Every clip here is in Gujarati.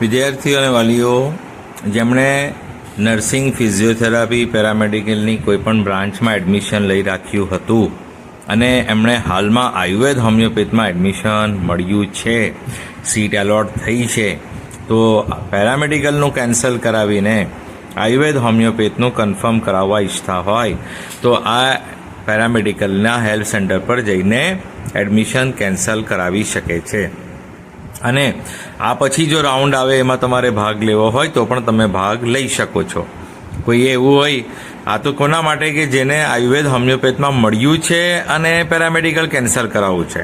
વિદ્યાર્થીઓ અને વાલીઓ, જેમણે નર્સિંગ, ફિઝિયોથેરાપી, પેરામેડિકલની કોઈપણ બ્રાન્ચમાં એડમિશન લઈ રાખ્યું હતું અને એમણે હાલમાં આયુર્વેદ હોમિયોપેથમાં એડમિશન મળ્યું છે, સીટ એલોટ થઈ છે, તો પેરામેડિકલનું કેન્સલ કરાવીને આયુર્વેદ હોમિયોપેથનું કન્ફર્મ કરાવવા ઈચ્છતા હોય, તો આ પેરામેડિકલના હેલ્થ સેન્ટર પર જઈને એડમિશન કેન્સલ કરાવી શકે છે. અને આ પછી જો રાઉન્ડ આવે એમાં તમારે ભાગ લેવો હોય તો પણ તમે ભાગ લઈ શકો છો. કોઈ એવું હોય, આ તો કોના માટે કે જેને આયુર્વેદ હોમિયોપેથમાં મળ્યું છે અને પેરામેડિકલ કેન્સલ કરાવવું છે.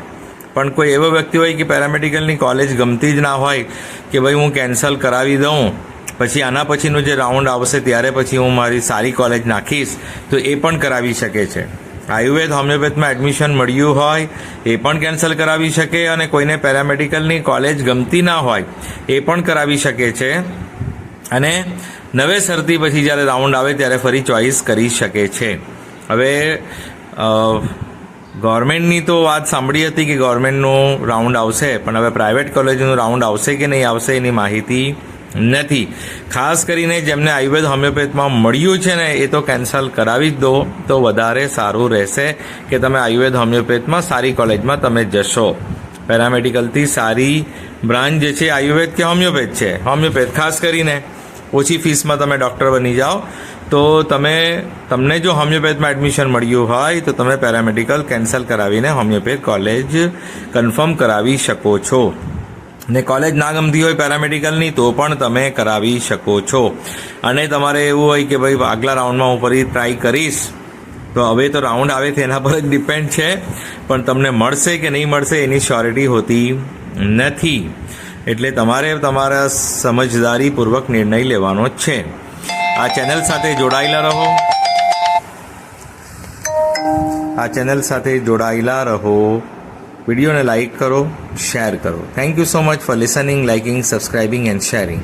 પણ કોઈ એવો વ્યક્તિ હોય કે પેરામેડિકલની કોલેજ ગમતી જ ના હોય કે ભાઈ હું કેન્સલ કરાવી દઉં, પછી આના પછીનું જે રાઉન્ડ આવશે ત્યારે પછી હું મારી સારી કોલેજ નાખીશ, તો એ પણ કરાવી શકે છે. આયુર્વેદ, હોમિયોપેથમાં એડમિશન મળ્યું હોય, એ પણ કેન્સલ કરાવી શકે અને કોઈને પેરામેડિકલની કોલેજ ગમતી ના હોય, એ પણ કરાવી શકે છે. અને નવેસરથી પછી જ્યારે રાઉન્ડ આવે ત્યારે ફરી ચોઈસ કરી શકે છે. હવે ગવર્મેન્ટની તો વાત સાંભળી હતી કે ગવર્મેન્ટનું રાઉન્ડ આવશે, પણ હવે પ્રાઇવેટ કોલેજનું રાઉન્ડ આવશે કે નહીં આવશે એની માહિતી નથી. ખાસ કરીને જેમને આયુર્વેદ હોમિયોપેથમાં મળ્યું છે ને, એ તો કેન્સલ કરાવી જ દો, તો વધારે સારું રહેશે કે તમે આયુર્વેદ હોમિયોપેથમાં સારી કોલેજમાં તમે જશો. પેરામેડિકલથી સારી બ્રાન્ચ જે છે, આયુર્વેદ કે હોમિયોપેથ છે? હોમિયોપેથ ખાસ કરીને. ઓછી ફીસમાં તમે ડૉક્ટર બની જાઓ, તો તમે, તમને જો હોમિયોપેથમાં એડમિશન મળ્યું હોય, તો તમે પેરામેડિકલ કેન્સલ કરાવીને હોમિયોપેથ કોલેજ કન્ફર્મ કરાવી શકો છો. ને કોલેજ ના ગમતી હોય પેરામેડિકલની તો પણ તમે કરાવી શકો છો. અને તમારે એવું હોય કે ભાઈ, આગલા રાઉન્ડમાં હું ફરી ટ્રાય કરીશ, તો હવે તો રાઉન્ડ આવે તેના પર જ ડિપેન્ડ છે. પણ તમને મળશે કે નહીં મળશે, એની શ્યોરિટી હોતી નથી. એટલે તમારે તમારા સમજદારીપૂર્વક નિર્ણય લેવાનો છે. આ ચેનલ સાથે જોડાયેલા રહો. આ ચેનલ સાથે જોડાયેલા રહો. વિડીયોને લાઇક કરો, શેર કરો. Thank you so much for listening liking subscribing and sharing